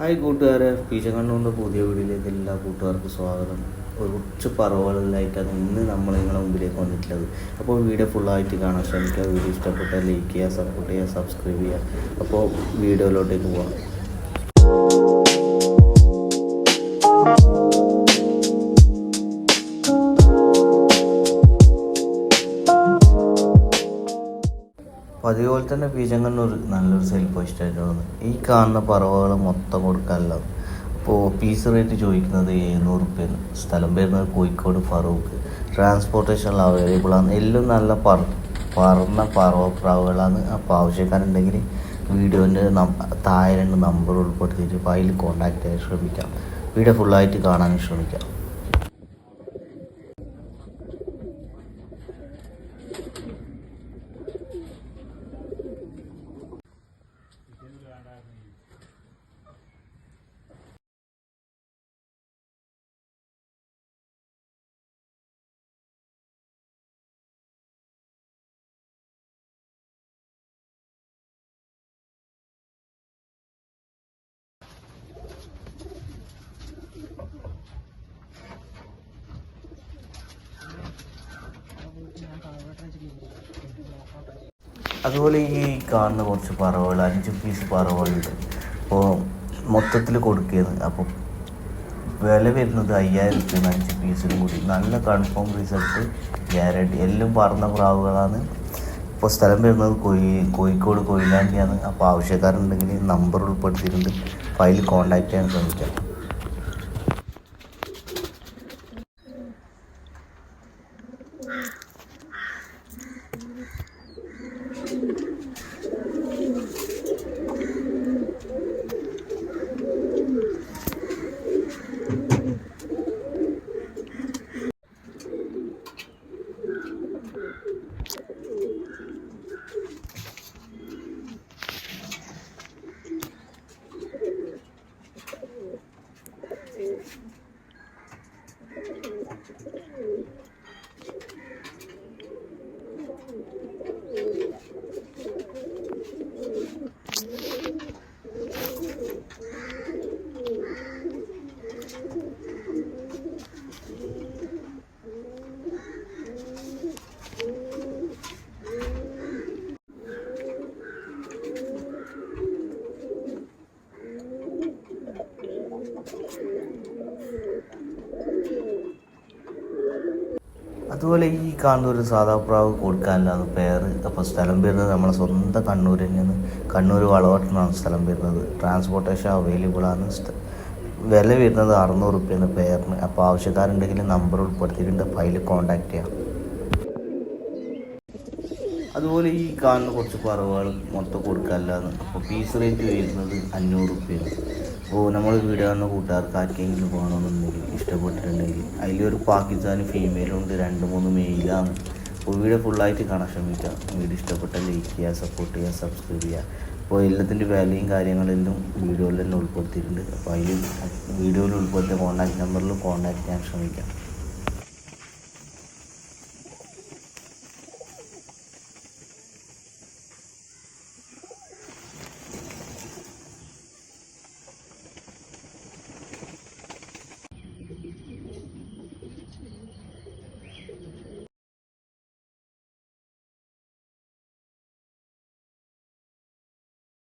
Hi കൂട്ടുകാരെ. പീച്ചക്കണ്ണൂരിന്റെ പുതിയ വീഡിയോയിലേക്ക് എല്ലാ കൂട്ടുകാർക്കും സ്വാഗതം. ഒരു കുറച്ച് പറവുകളിലായിട്ടാണ് ഇന്ന് നമ്മൾ നിങ്ങളുടെ മുമ്പിലേക്ക് വന്നിട്ടുള്ളത്. അപ്പോൾ വീഡിയോ ഫുള്ളായിട്ട് കാണാൻ ശ്രമിക്കുക. വീഡിയോ ഇഷ്ടപ്പെട്ടാൽ ലൈക്ക് ചെയ്യുക സപ്പോർട്ട് ചെയ്യുക സബ്സ്ക്രൈബ് ചെയ്യുക. അപ്പോൾ വീഡിയോയിലോട്ടേക്ക് പോകാം പതിവ് പോലെ തന്നെ പീച്ചങ്കണ്ണൂർ നല്ലൊരു സെയിൽ പോസ്റ്റായിട്ട് വന്നു. ഈ കാണുന്ന പറവകൾ മൊത്തം കൊടുക്കാനല്ല. അപ്പോൾ പീസ് റേറ്റ് ചോദിക്കുന്നത് എഴുന്നൂറ് റുപ്യാണ് സ്ഥലം വരുന്നത് കോഴിക്കോട് ഫറൂഖ്. ട്രാൻസ്പോർട്ടേഷൻ അവൈലബിൾ ആണ്. എല്ലാം നല്ല പറ പറന്ന പറവപ്രാവുകളാണ്. അപ്പോൾ ആവശ്യക്കാരുണ്ടെങ്കിൽ വീഡിയോന്റെ താഴെ രണ്ട് നമ്പർ ഉൾപ്പെടുത്തിയിട്ട് അപ്പോൾ അതിൽ കോൺടാക്ട് ചെയ്യാൻ ശ്രമിക്കാം. വീഡിയോ ഫുള്ളായിട്ട് കാണാൻ ശ്രമിക്കാം. അതുപോലെ ഈ കാണുന്ന കുറച്ച് പറവകൾ അഞ്ച് പീസ് പറവകളുണ്ട്. അപ്പോൾ മൊത്തത്തിൽ കൊടുക്കുന്നത് അപ്പോൾ വില വരുന്നത് അയ്യായിരം റുപ്യാണ് അഞ്ച് പീസിനും കൂടി. നല്ല കൺഫേം റിസൾട്ട് ഗ്യാരണ്ടി എല്ലാം പറന്ന പ്രാവുകളാണ്. ഇപ്പോൾ സ്ഥലം വരുന്നത് കോഴി കോഴിക്കോട് കൊയിലാണ്ടിയാണ്. അപ്പോൾ ആവശ്യക്കാരുണ്ടെങ്കിൽ നമ്പർ ഉൾപ്പെടുത്തിയിട്ടുണ്ട്. ഫയൽ കോൺടാക്റ്റ് ചെയ്യാൻ ശ്രമിക്കാം. അതുപോലെ ഈ ഒരു സാധാ പ്രാവ് കൊടുക്കാനില്ലാന്ന് പേര് അപ്പോൾ സ്ഥലം വരുന്നത് നമ്മളെ സ്വന്തം കണ്ണൂരിൽ നിന്ന് കണ്ണൂർ വളവട്ടണമാണ് സ്ഥലം വരുന്നത്. ട്രാൻസ്പോർട്ടേഷൻ അവൈലബിളാണ് വില വരുന്നത് അറുന്നൂറ് റുപ്യാണ് പേരിന് അപ്പോൾ ആവശ്യക്കാരുണ്ടെങ്കിൽ നമ്പർ ഉൾപ്പെടുത്തിയിട്ടുണ്ട്. ഫയൽ കോൺടാക്റ്റ് ചെയ്യാം. അതുപോലെ ഈ കാണുന്ന കുറച്ച് പറവുകൾ മൊത്തം കൊടുക്കാനില്ലാന്ന്. അപ്പോൾ പീസ് റേറ്റ് വരുന്നത് അഞ്ഞൂറ് റുപ്യാണ്. അപ്പോൾ നമ്മൾ വീഡിയോ കാണുന്ന കൂട്ടുകാർക്ക് ആർക്കെങ്കിലും പോകണമെന്നുണ്ടെങ്കിൽ ഇഷ്ടപ്പെട്ടിട്ടുണ്ടെങ്കിൽ അതിലൊരു പാകിസ്ഥാനി ഫീമെയിലുണ്ട് രണ്ട് മൂന്ന് മെയിലാണ് അപ്പോൾ വീഡിയോ ഫുള്ളായിട്ട് കാണാൻ ശ്രമിക്കുക. വീഡിയോ ഇഷ്ടപ്പെട്ട ലൈക്ക് ചെയ്യുക സപ്പോർട്ട് ചെയ്യുക സബ്സ്ക്രൈബ് ചെയ്യുക. അപ്പോൾ എല്ലാത്തിന്റെ വാല്യൂയും കാര്യങ്ങളെല്ലാം വീഡിയോയിൽ തന്നെ ഉൾപ്പെടുത്തിയിട്ടുണ്ട്. അപ്പോൾ അതിൽ വീഡിയോയിൽ ഉൾപ്പെടുത്തിയ കോൺടാക്ട് നമ്പറിൽ കോൺടാക്ട് ചെയ്യാൻ ശ്രമിക്കാം.